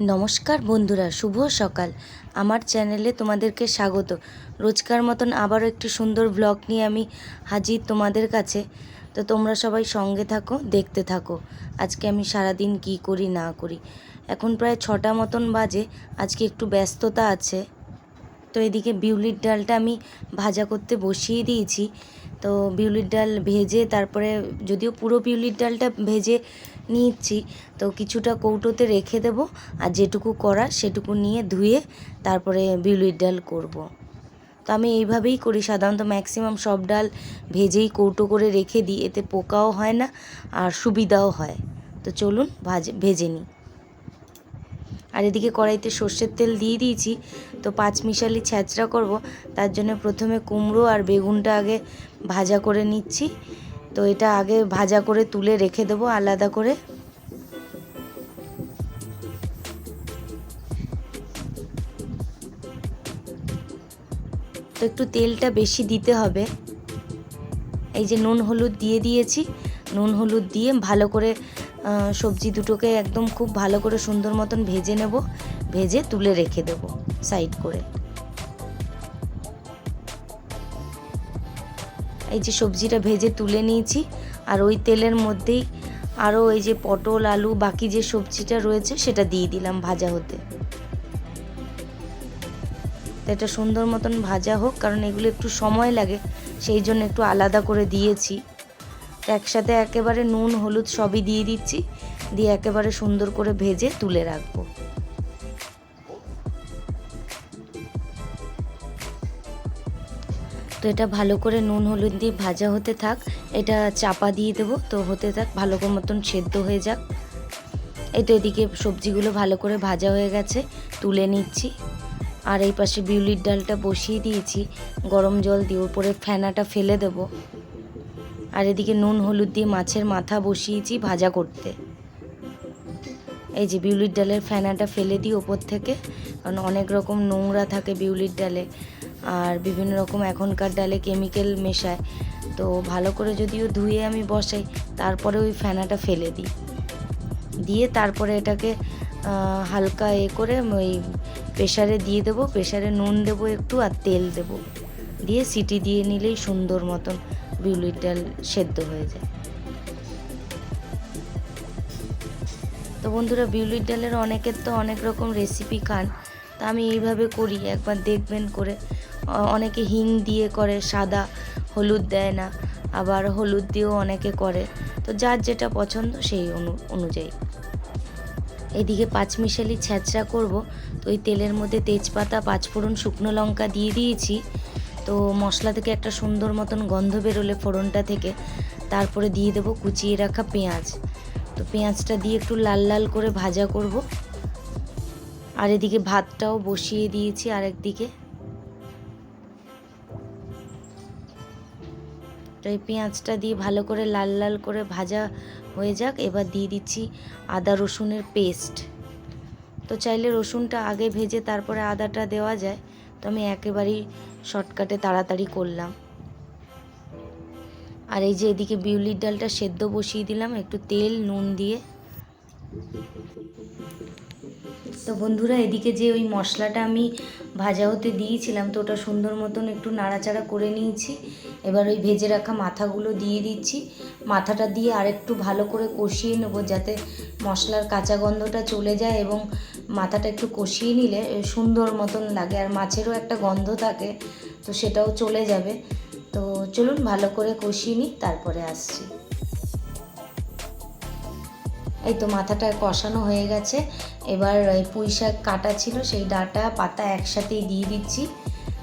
নমস্কার বন্ধুরা, শুভ সকাল। আমার চ্যানেলে তোমাদেরকে স্বাগত। রোজকার মতন আবারও একটি সুন্দর ব্লগ নিয়ে আমি হাজির তোমাদের কাছে। তো তোমরা সবাই সঙ্গে থাকো, দেখতে থাকো। আজকে আমি সারাদিন কি করি, না করি। এখন প্রায় ছটা মতন বাজে, আজকে একটু ব্যস্ততা আছে। তো এদিকে বিউলির ডালটা আমি ভাজা করতে বসিয়ে দিয়েছি। তো বিউলির ডাল ভেজে, তারপরে যদিও পুরো বিউলির ডালটা ভেজে নিচ্ছি। তো কিছুটা কৌটোতে রেখে দেব আর যেটুকু করা সেটুকু নিয়ে ধুয়ে তারপরে বিউলির ডাল করব। তো আমি এইভাবেই করি। সাধারণত ম্যাক্সিমাম সব ডাল ভেজেই কৌটো করে রেখে দিই। এতে পোকাও হয় না আর সুবিধাও হয়। তো চলুন ভাজে, ভেজে নিই। আর এদিকে কড়াইতে সর্ষের তেল দিয়ে দিয়েছি। তো পাঁচ মিশালি ছ্যাঁচড়া করব। তার জন্য প্রথমে কুমড়ো আর বেগুনটা আগে ভাজা করে নিচ্ছি। তো এটা আগে ভাজা করে তুলে রেখে দেবো, আলাদা করে। তো একটু তেলটা বেশি দিতে হবে। এই যে নুন হলুদ দিয়ে দিয়েছি, নুন হলুদ দিয়ে ভালো করে সবজি দুটোকে একদম খুব ভালো করে সুন্দর মতন ভেজে নেব, ভেজে তুলে রেখে দেব, সাইড করে। এই যে সবজিটা ভেজে তুলে নিয়েছি, আর ওই তেলের মধ্যেই আরও এই যে পটল, আলু, বাকি যে সবজিটা রয়েছে সেটা দিয়ে দিলাম ভাজা হতে। এটা সুন্দর মতন ভাজা হোক, কারণ এগুলো একটু সময় লাগে, সেই জন্য একটু আলাদা করে দিয়েছি। একসাথে একেবারে নুন, হলুদ সবই দিয়ে দিচ্ছি, দিয়ে একেবারে সুন্দর করে ভেজে তুলে রাখব। তো এটা ভালো করে নুন, হলুদ দিয়ে ভাজা হতে থাক। এটা চাপা দিয়ে দেবো, তো হতে থাক, ভালো করে মতন সেদ্ধ হয়ে যাক। এই তো এদিকে সবজিগুলো ভালো করে ভাজা হয়ে গেছে, তুলে নিচ্ছি। আর এই পাশে বিউলির ডালটা বসিয়ে দিয়েছি, গরম জল দিয়ে উপরে ফেনাটা ফেলে দেব। আর এদিকে নুন, হলুদ দিয়ে মাছের মাথা বসিয়েছি ভাজা করতে। এই যে বিউলির ডালের ফেনাটা ফেলে দিই ওপর থেকে, কারণ অনেক রকম নোংরা থাকে বিউলির ডালে। আর বিভিন্ন রকম এখনকার ডালে কেমিক্যাল মেশায়। তো ভালো করে যদিও ধুয়ে আমি বসাই, তারপরে ওই ফেনাটা ফেলে দিই। দিয়ে তারপরে এটাকে হালকা এ করে ওই প্রেশারে দিয়ে দেবো। প্রেশারে নুন দেবো একটু আর তেল দেবো। দিয়ে সিটি দিয়ে নিলেই সুন্দর মতন বিউলির ডাল সেদ্ধ হয়ে যায়। তো বন্ধুরা, বিউলির ডালের অনেকের তো অনেক রকম রেসিপি খান। তা আমি এইভাবে করি, একবার দেখবেন করে। অনেকে হিং দিয়ে করে, সাদা হলুদ দেয় না, আবার হলুদ দিয়েও অনেকে করে। তো যার যেটা পছন্দ সেই অনু, অনুযায়ী। এদিকে পাঁচমিশালি ছ্যাঁচড়া করব, তো ওই তেলের মধ্যে তেজপাতা, পাঁচফোড়ন, শুকনো লঙ্কা দিয়ে দিয়েছি। তো মশলা থেকে একটা সুন্দর মতন গন্ধ বেরোলে ফোড়নটা থেকে। তারপরে দিয়ে দেবো কুচিয়ে রাখা পেঁয়াজ। তো পেঁয়াজটা দিয়ে একটু লাল লাল করে ভাজা করব। আর এদিকে ভাতটাও বসিয়ে দিয়েছি আরেকদিকে। তো এই পেঁয়াজটা দিয়ে ভালো করে লাল লাল করে ভাজা হয়ে যাক। এবার দিয়ে দিচ্ছি আদা রসুনের পেস্ট। তো চাইলে রসুনটা আগে ভেজে তারপরে আদাটা দেওয়া যায়। তো আমি একেবারেই শর্টকাটে তাড়াতাড়ি করলাম। আর এই যে এদিকে বিউলির ডালটা সেদ্ধ বসিয়ে দিলাম, একটু তেল, নুন দিয়ে। তো বন্ধুরা, এদিকে যে ওই মশলাটা আমি ভাজা হতে দিয়েছিলাম, তো ওটা সুন্দর মতন একটু নাড়াচাড়া করে নিয়েছি। এবার ওই ভেজে রাখা মাথাগুলো দিয়ে দিচ্ছি। মাথাটা দিয়ে আরেকটু ভালো করে কষিয়ে নেব যাতে মশলার কাঁচা গন্ধটা চলে যায় এবং মাথাটা একটু কষিয়ে নিলে সুন্দর মতন লাগে। আর মাছেরও একটা গন্ধ থাকে, তো সেটাও চলে যাবে। তো চলুন ভালো করে কষিয়ে নিই, তারপরে আসছি। এই তো মাথাটা কষানো হয়ে গেছে। এবার পুঁই শাক কাটা ছিল, সেই ডাটা, পাতা একসাথেই দিয়ে দিচ্ছি।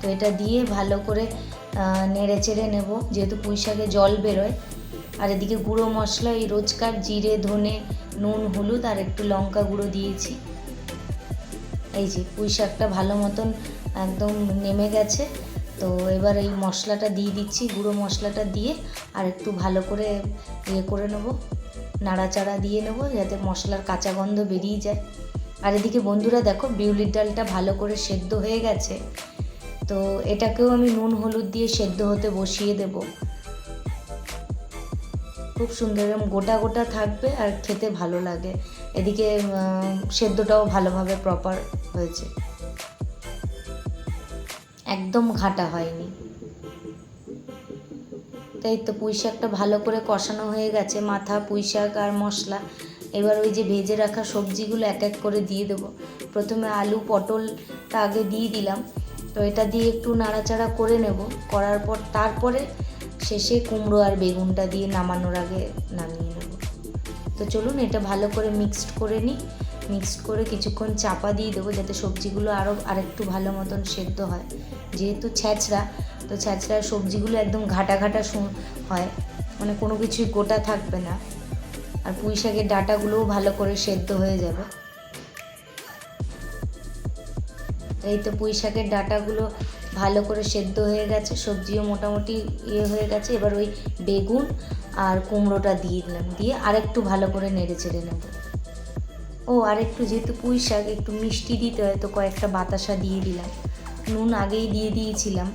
তো এটা দিয়ে ভালো করে নেড়ে চেড়ে নেব, যেহেতু পুঁই শাকে জল বেরোয়। আর এদিকে গুঁড়ো মশলা, এই রোজকার জিরে, ধনে, নুন, হলুদ আর একটু লঙ্কা গুঁড়ো দিয়েছি। এই যে পুঁই শাকটা ভালো মতন একদম নেমে গেছে। তো এবার এই মশলাটা দিয়ে দিচ্ছি, গুঁড়ো মশলাটা দিয়ে। আর একটু ভালো করে ইয়ে করে নেব। নাড়াচাড়া দিয়ে নেব যাতে মশলার কাঁচা গন্ধ বেরিয়ে যায়। আর এদিকে বন্ধুরা দেখো, বিউলির ডালটা ভালো করে সেদ্ধ হয়ে গেছে। তো এটাকেও আমি নুন, হলুদ দিয়ে সেদ্ধ হতে বসিয়ে দেব। খুব সুন্দর এরকম গোটা গোটা থাকবে আর খেতে ভালো লাগে। এদিকে সেদ্ধটাও ভালোভাবে প্রপার হয়েছে। একদম ঘাটা হয়নি। তাই তো পুঁই শাকটা ভালো করে কষানো হয়ে গেছে, মাথা পুঁই শাক আর মশলা। এবার ওই যে ভেজে রাখা সবজিগুলো এক এক করে দিয়ে দেবো। প্রথমে আলু, পটলটা আগে দিয়ে দিলাম। তো এটা দিয়ে একটু নাড়াচাড়া করে নেব। করার পর তারপরে শেষে কুমড়ো আর বেগুনটা দিয়ে নামানোর আগে নামিয়ে নেব। তো চলুন এটা ভালো করে মিক্সড করে নিই। মিক্সড করে কিছুক্ষণ চাপা দিয়ে দেবো যাতে সবজিগুলো আরও আরেকটু ভালো মতন সেদ্ধ হয়। যেহেতু ছ্যাঁচড়া তো ছ্যাঁচড়ার সবজিগুলো একদম ঘাটা ঘাটা হয়। মানে কোনো কিছুই গোটা থাকবে না। আর পুঁই শাকের ডাঁটাগুলোও ভালো করে সেদ্ধ হয়ে যাবে। এই তো পুঁই শাকের ডাঁটাগুলো ভালো করে সেদ্ধ হয়ে গেছে। সবজিও মোটামুটি ইয়ে হয়ে গেছে। এবার ওই বেগুন আর কুমড়োটা দিয়ে দিলাম। দিয়ে আরেকটু ভালো করে নেড়ে চেড়ে নেব। ও আরেকটু যেহেতু পুঁই শাক, একটু মিষ্টি দিতে হয়, তো কয়েকটা বাতাসা দিয়ে দিলাম। নুন আগেই দিয়ে দিয়েছিলাম।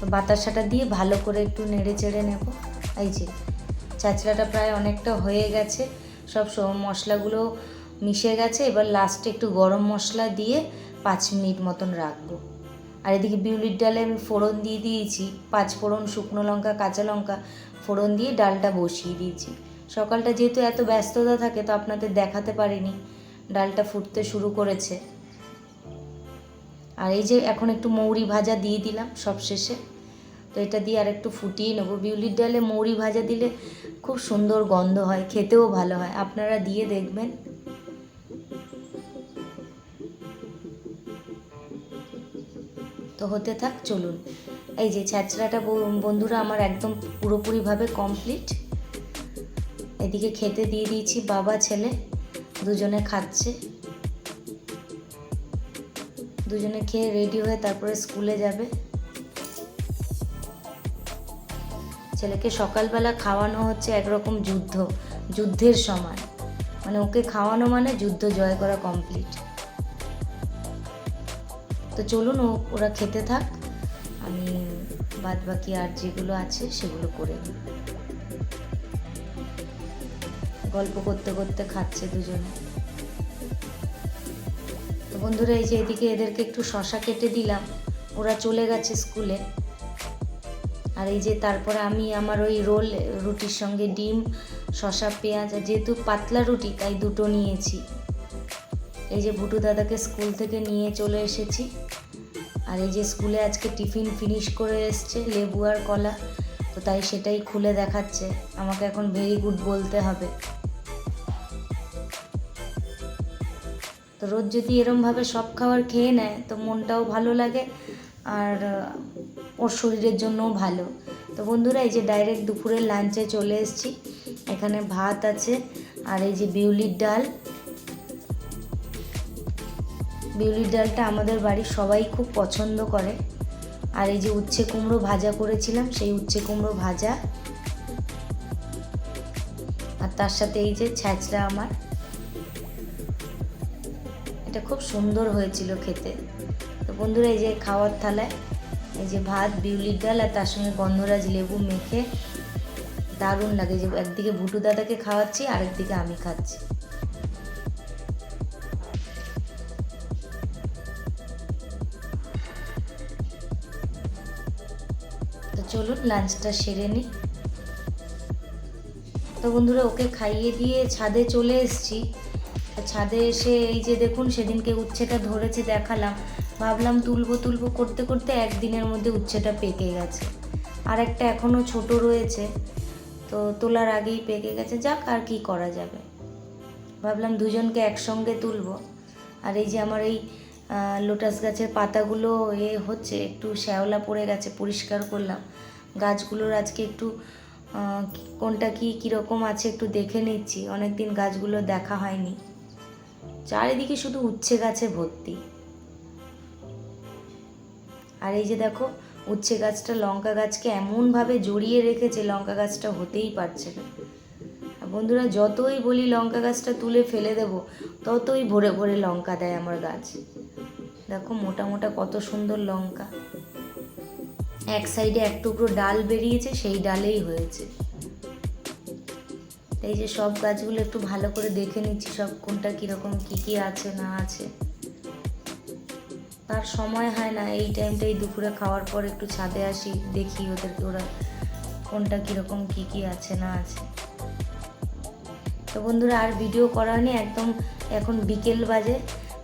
তো বাতাসাটা দিয়ে ভালো করে একটু নেড়ে চেড়ে নেব। এই যে, চাচড়াটা প্রায় অনেকটা হয়ে গেছে। সব মশলাগুলো মিশে গেছে। এবার লাস্টে একটু গরম মশলা দিয়ে পাঁচ মিনিট মতন রাখব। আর এদিকে বিউলির ডালে আমি ফোড়ন দিয়ে দিয়েছি। পাঁচ ফোড়ন, শুকনো লঙ্কা, কাঁচা লঙ্কা, ফোড়ন দিয়ে ডালটা বসিয়ে দিয়েছি। সকালটা যেহেতু এত ব্যস্ততা থাকে, তো আপনাদের দেখাতে পারিনি। ডালটা ফুটতে শুরু করেছে। আর এই যে এখন একটু মৌরি ভাজা দিয়ে দিলাম সব শেষে। তো এটা দিয়ে আর একটু ফুটিয়ে নেব। বিউলির ডালে মৌরি ভাজা দিলে খুব সুন্দর গন্ধ হয়, খেতেও ভালো হয়। আপনারা দিয়ে দেখবেন। তো হতে থাক, চলুন। এই যে ছ্যাঁচড়াটা বন্ধুরা আমার একদম পুরোপুরিভাবে কমপ্লিট। এদিকে খেতে দিয়ে দিয়েছি, বাবা, ছেলে দুজনে খাচ্ছে। দুজনে খেয়ে রেডি হয়ে তারপরে স্কুলে যাবে। ছেলেকে সকালবেলা খাওয়ানো হচ্ছে একরকম যুদ্ধ, যুদ্ধের সময়। মানে ওকে খাওয়ানো মানে যুদ্ধ, জয় করা কমপ্লিট তো চলুন ওরা খেতে থাক। আমি বাদ বাকি আর যেগুলো আছে সেগুলো করে নিই। গল্প করতে করতে খাচ্ছে দুজনে। বন্ধুরা, এই যে এদিকে এদেরকে একটু শশা কেটে দিলাম। ওরা চলে গেছে স্কুলে। আর এই যে তারপরে আমি আমার ওই রোল, রুটির সঙ্গে ডিম, শশা, পেঁয়াজ, আর যেহেতু পাতলা রুটি, তাই দুটো নিয়েছি। এই যে ভুটু দাদাকে স্কুল থেকে নিয়ে চলে এসেছি। আর এই যে স্কুলে আজকে টিফিন ফিনিশ করে এসছে, লেবু আর কলা। তো তাই সেটাই খুলে দেখাচ্ছে। আমাকে এখন ভেরি গুড বলতে হবে। তো রোজ যদি এরমভাবে সব খাবার খেয়ে নেয়, তো মনটাও ভালো লাগে আর ওর শরীরের জন্যও ভালো। তো বন্ধুরা, এই যে ডাইরেক্ট দুপুরের লাঞ্চে চলে এসেছি। এখানে ভাত আছে আর এই যে বিউলির ডাল। বিউলির ডালটা আমাদের বাড়ির সবাই খুব পছন্দ করে। আর এই যে উচ্ছে কুমড়ো ভাজা করেছিলাম, সেই উচ্ছে কুমড়ো ভাজা। আর তার সাথে এই যে ছ্যাঁচড়া আমার। এটা খুব সুন্দর হয়েছিল খেতে। তো বন্ধুরা, এই যে খাওয়ার থালায়, এই যে ভাত, বিউলির ডাল আর তার সঙ্গে গন্ধরাজ লেবু মেখে দারুণ লাগে। যে একদিকে ভুটু দাদাকে খাওয়াচ্ছি, আরেকদিকে আমি খাচ্ছি। তো চলুন লাঞ্চটা সেরে নিই তো বন্ধুরা, ওকে খাইয়ে দিয়ে ছাদে চলে এসেছি। ছাদে এসে এই যে দেখুন, সেদিনকে উচ্ছেটা ধরেছে দেখালাম। ভাবলাম তুলবো তুলবো করতে করতে একদিনের মধ্যে উচ্ছেটা পেকে গেছে। আর একটা এখনও ছোট রয়েছে, তো তোলার আগেই পেকে গেছে। যাক, আর কি করা যাবে। ভাবলাম দুজনকে একসঙ্গে তুলবো। আর এই যে আমার এই লোটাস গাছের পাতাগুলো এ হচ্ছে, একটু শ্যাওলা পড়ে গেছে, পরিষ্কার করলাম। গাছগুলোর আজকে একটু কোনটা কি, কীরকম আছে একটু দেখে নিচ্ছি। অনেক দিন গাছগুলো দেখা হয়নি। চারিদিকে শুধু উচ্ছে গাছে ভর্তি। আর এই যে দেখো, উচ্ছে গাছটা লঙ্কা গাছকে এমনভাবে জড়িয়ে রেখেছে, লঙ্কা গাছটা হতেই পারছে না। বন্ধুরা, যতই বলি লঙ্কা গাছটা তুলে ফেলে দেব, ততই ভরে ভরে লঙ্কা দেয় আমার গাছ। দেখো, মোটা মোটা কত সুন্দর লঙ্কা। এক সাইডে এক টুকরো ডাল বেরিয়েছে, সেই ডালেই হয়েছে। এই যে সব গাছগুলো একটু ভালো করে দেখে নিচ্ছি, সব কোনটা কীরকম, কী কী আছে, না আছে। তার সময় হয় না, এই টাইমটাই দুপুরে খাওয়ার পর একটু ছাদে আসি, দেখি ওদেরকে ওরা কোনটা কীরকম, কী কী আছে, না আছে। তো বন্ধুরা, আর ভিডিও করা নেই একদম এখন বিকেল বাজে।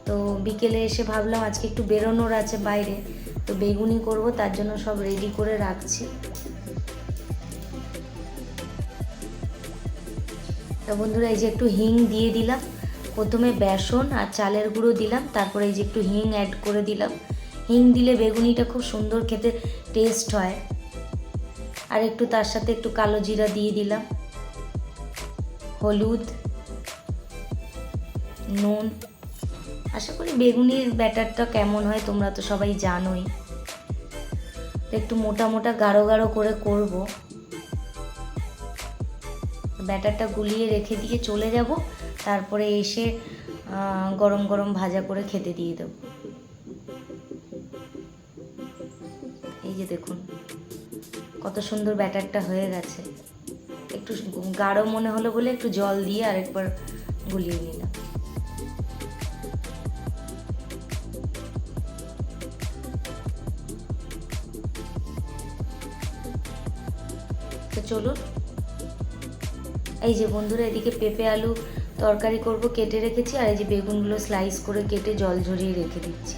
তো বিকেলে এসে ভাবলাম আজকে একটু বেরোনোর আছে বাইরে, তো বেগুনি করব, তার জন্য সব রেডি করে রাখছি। তো বন্ধুরা এই যে একটু হিং দিয়ে দিলাম। প্রথমে বেসন আর চালের গুঁড়ো দিলাম, তারপরে এই যে একটু হিং অ্যাড করে দিলাম। হিং দিলে বেগুনিটা খুব সুন্দর খেতে টেস্ট হয়। আর একটু তার সাথে একটু কালো জিরা দিয়ে দিলাম। হলুদ, নুন। আশা করি বেগুনির ব্যাটারটা কেমন হয় তোমরা তো সবাই জানোই। একটু মোটা মোটা গাঢ় গাঢ় করে করব। ব্যাটারটা গুলিয়ে রেখে দিয়ে চলে যাব। তারপরে এসে গরম গরম ভাজা করে খেতে দিয়ে দেব। এই যে দেখুন, কত সুন্দর ব্যাটারটা হয়ে গেছে। একটু গাঢ় মনে হলো বলে একটু জল দিয়ে আরেকবার গুলিয়ে নিলাম। তো চলুন এই যে বন্ধুরা, এদিকে পেঁপে আলু তরকারি করব, কেটে রেখেছি, আর এই যে বেগুনগুলো স্লাইস করে কেটে জল ঝরিয়ে রেখে দিচ্ছি।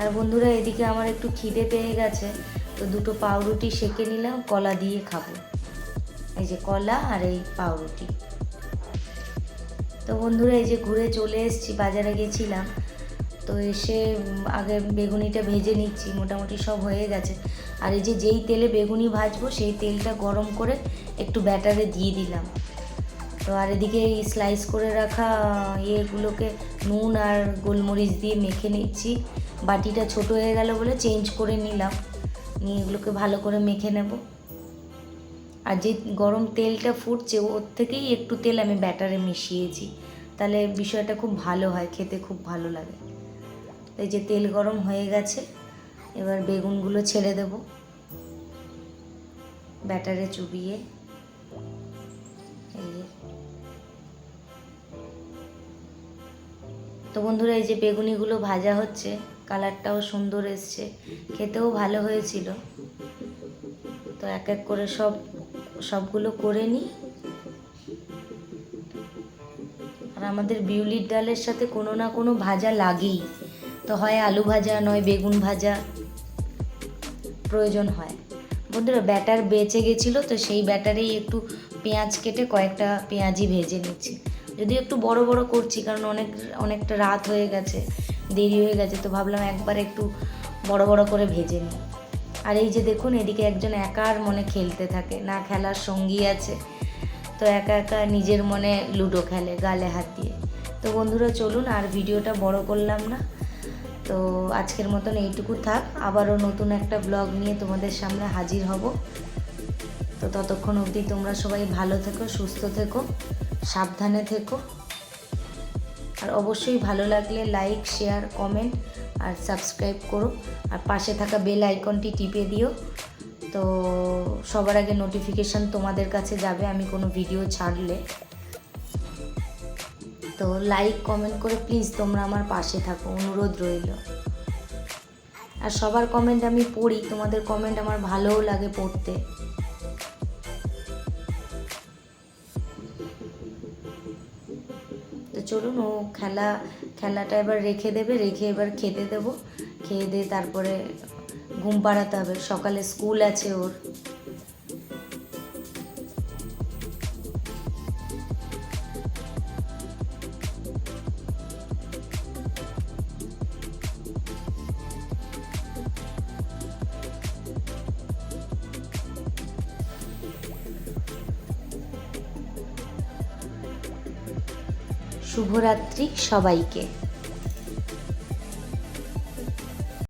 আর বন্ধুরা, এদিকে আমার একটু খিদে পেয়ে গেছে, তো দুটো পাউরুটি সেকে নিলাম, কলা দিয়ে খাব। এই যে কলা আর এই পাউরুটি। তো বন্ধুরা, এই যে ঘুরে চলে এসেছি, বাজারে গেছিলাম তো এসে আগে বেগুনিটা ভেজে নিচ্ছি, মোটামুটি সব হয়ে গেছে। আর এই যে যেই তেলে বেগুনি ভাজবো, সেই তেলটা গরম করে একটু ব্যাটারে দিয়ে দিলাম। তো আর এদিকে এই স্লাইস করে রাখা ইয়েগুলোকে নুন আর গোলমরিচ দিয়ে মেখে নিচ্ছি। বাটিটা ছোট হয়ে গেল বলে চেঞ্জ করে নিলাম। নিয়ে এগুলোকে ভালো করে মেখে নেব। আর যে গরম তেলটা ফুটছে, ওর থেকেই একটু তেল আমি ব্যাটারে মিশিয়েছি। তাহলে বিষয়টা খুব ভালো হয়, খেতে খুব ভালো লাগে। এই যে তেল গরম হয়ে গেছে, এবার বেগুনগুলো ছেড়ে দেব। ব্যাটারে চুবিয়ে এই তো বন্ধুরা, এই যে বেগুনিগুলো ভাজা হচ্ছে, কালারটাও সুন্দর এসছে, খেতেও ভালো হয়েছিল। তো এক এক করে সব, সবগুলো করে নিই। আর আমাদের বিউলির ডালের সাথে কোনো না কোনো ভাজা লাগেই। তো হয় আলু ভাজা নয় বেগুন ভাজা। প্রয়োজন হয়। বন্ধুরা, ব্যাটার বেঁচে গেছিল তো সেই ব্যাটারেই একটু পেঁয়াজ কেটে কয়েকটা পেঁয়াজি ভেজে নিচ্ছি। যদি একটু বড় বড় করছি, কারণ অনেক, অনেকটা রাত হয়ে গেছে, দেরি হয়ে গেছে, তো ভাবলাম একবার একটু বড় বড় করে ভেজে নিই। আর এই যে দেখুন, এদিকে একজন একার মনে খেলতে থাকে, না খেলার সঙ্গী আছে, তো একা একা নিজের মনে লুডো খেলে গালে হাত দিয়ে। তো বন্ধুরা, চলুন আর ভিডিওটা বড় করলাম না। তো আজকের মতন এইটুকু থাক। আবারও নতুন একটা ব্লগ নিয়ে তোমাদের সামনে হাজির হব। তো ততক্ষণ অবধি তোমরা সবাই ভালো থেকো, সুস্থ থেকো, সাবধানে থেকো। আর অবশ্যই ভালো লাগলে লাইক শেয়ার কমেন্ট আর সাবস্ক্রাইব করো। আর পাশে থাকা বেল আইকনটি টিপে দিও। তো সবার আগে নোটিফিকেশান তোমাদের কাছে যাবে, আমি কোনো ভিডিও ছাড়লে। তো লাইক কমেন্ট করে প্লিজ তোমরা আমার পাশে থাকো, অনুরোধ রইল। আর সবার কমেন্ট আমি পড়ি, তোমাদের কমেন্ট আমার ভালোও লাগে পড়তে। তো চলুন, ও খেলা, খেলাটা এবার রেখে দেবে, রেখে এবার খেতে দেবো। খেয়ে দিয়ে তারপরে ঘুম পাড়াতে হবে, সকালে স্কুল আছে ওর। শুভরাত্রি সবাইকে।